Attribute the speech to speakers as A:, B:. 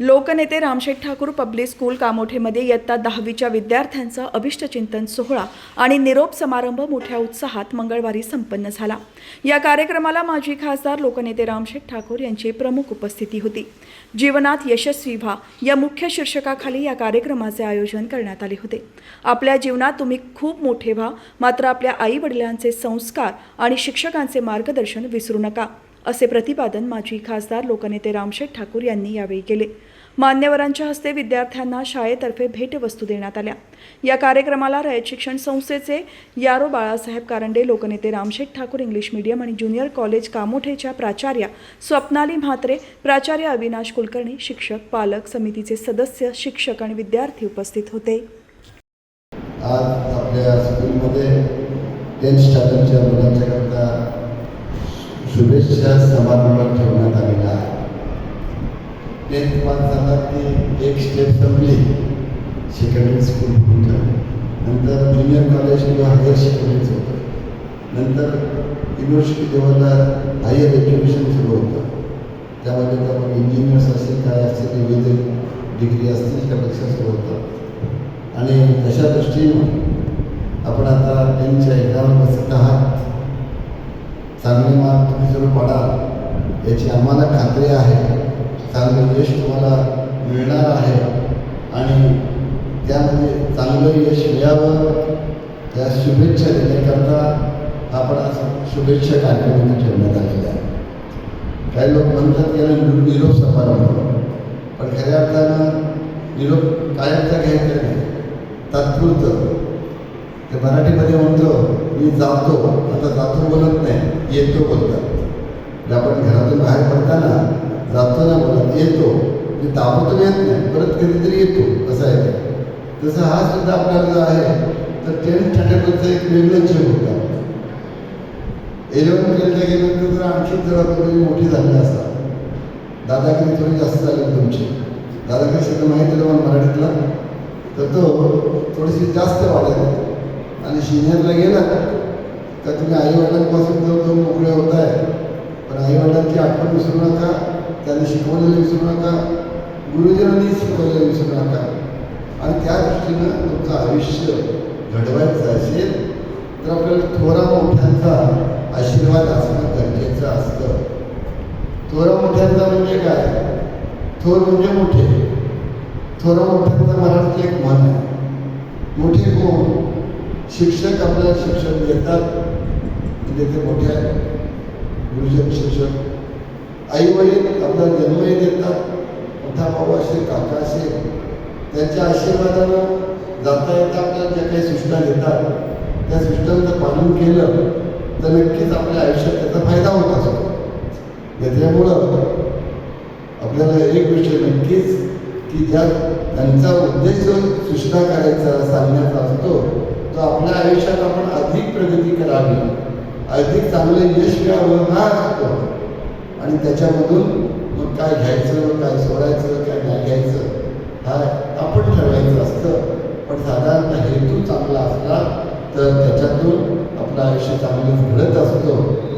A: लोकनेते Ramsheth Thakur public school कामोठेमध्ये इयत्ता दहावीच्या विद्यार्थ्यांचा अभिष्टचिंतन सोहळा आणि निरोप समारंभ मोठ्या उत्साहात मंगळवारी संपन्न झाला. या कार्यक्रमाला माजी खासदार लोकनेते रामशेठ ठाकूर यांची प्रमुख उपस्थिती होती. जीवनात यशस्वी व्हा या मुख्य शीर्षकाखाली या कार्यक्रमाचे आयोजन करण्यात आले होते. आपल्या जीवनात तुम्ही खूप मोठे व्हा मात्र आपल्या आई वडिलांचे संस्कार आणि शिक्षकांचे मार्गदर्शन विसरू नका. असे प्रतिपादन माजी खासदार लोकनेते रामशेठ ठाकूर यांनी यावेळी केले. मान्यवरांच्या हस्ते विद्यार्थ्यांना शाळेतर्फे भेटवस्तू देण्यात आल्या. या कार्यक्रमाला रयत शिक्षण संस्थेचे यारो बाळासाहेब कारंडे लोकनेते रामशेठ ठाकूर इंग्लिश मीडियम आणि ज्युनियर कॉलेज कामोठेच्या प्राचार्या स्वप्नाली म्हात्रे प्राचार्य अविनाश कुलकर्णी शिक्षक पालक समितीचे सदस्य शिक्षक आणि विद्यार्थी उपस्थित होते.
B: आज आपल्या स्कूलमध्ये टेन्थ स्टँडर्डच्या मुलांच्याकरता शुभेच्छा समारंभात ठेवण्यात आलेला आहे टेन्थ पास झाला की एक स्टेप संपली सेकंडरी स्कूल होतं नंतर ज्युनियर कॉलेज किंवा हायर सेकंडरीच होतं. नंतर युनिव्हर्सिटी लेवलला हायर एज्युकेशन सुरू होतं. त्यामध्ये तर मग इंजिनियर्स असतील काय असतील विविध डिग्री असतील त्यापेक्षा सुरू होतं. आणि तशा दृष्टीनं आपण आता त्यांच्या एक्झाम बसत आहात. चांगले मार्क तुम्ही पडाल याची आम्हाला खात्री आहे. चांगलं यश तुम्हाला मिळणार आहे. आणि त्यामध्ये चांगलं यश मिळावं. त्या शुभेच्छा देण्याकरता आपण असं शुभेच्छा कार्यक्रम ठेवण्यात आलेला आहे. काही लोक म्हणतात याला निरोप समारंभ पण खऱ्या अर्थानं निरोप कायमचा घ्यायचा नाही. तात्पुरतं. ते मराठीमध्ये म्हणतो मी जातो आता जातो बोलत नाही येतो बोलतात. म्हणजे आपण घरातून बाहेर पडताना जातो ना बोलत येतो. म्हणजे मी दाबतून येत नाही परत कधीतरी येतो असं आहे ते. तसं हा सुद्धा आपला जो आहे. तर टेन्थ स्टँडर्डचं एक वेगळं जग होतं. इलेव्हन ट्वेल्थला गेल्यानंतर तर आणखी जरा मोठी झाली असता दादागिरी थोडी जास्त झाली तुमची. दादागिरी शब्द माहिती आहे मला मराठीतला. तर तो थोडीशी जास्त वाढेल आणि सिनियरला गेला तर तुम्ही आईवडिलांपासून जर तो मोकळे होत आहे. पण आईवडिलांची आठवण विसरू नका त्यांनी शिकवलेलं विसरू नका गुरुजनांनी शिकवलेलं विसरू नका. आणि त्या दृष्टीनं तुमचं आयुष्य घडवायचं असेल तर आपल्याला थोरा मोठ्यांचा आशीर्वाद असणं गरजेचं असतं. थोरा मोठ्यांचा म्हणजे काय? थोर म्हणजे मोठे. थोरा मोठ्यांचा मराठी एक मन आहे. मोठे कोण? शिक्षक आपल्याला शिक्षण देतात. म्हणजे ते मोठे गुरुजन शिक्षक. आई वडील जन्मही देतात. मोठा भाऊ असेल काका असेल त्यांच्या आशीर्वादानं जाता येता आपल्याला ज्या काही सूचना देतात त्या सूचनांचं पालन केलं तर नक्कीच आपल्या आयुष्यात त्याचा फायदा होत असतो त्याच्यामुळं आपल्याला एक गोष्ट नक्कीच की ज्या त्यांचा उद्देश सूचना करायचा सांगण्याचा आयुष्यात आपण अधिक प्रगती करावी अधिक चांगलं यश मिळावं हा असतो आणि त्याच्यामधून मग काय घ्यायचं काय सोडायचं काय नाही घ्यायचं हा आपण ठरवायचं असतं. पण साधारणतः हेतू चांगला असला तर त्याच्यातून आपलं आयुष्य चांगलं घडत असतो.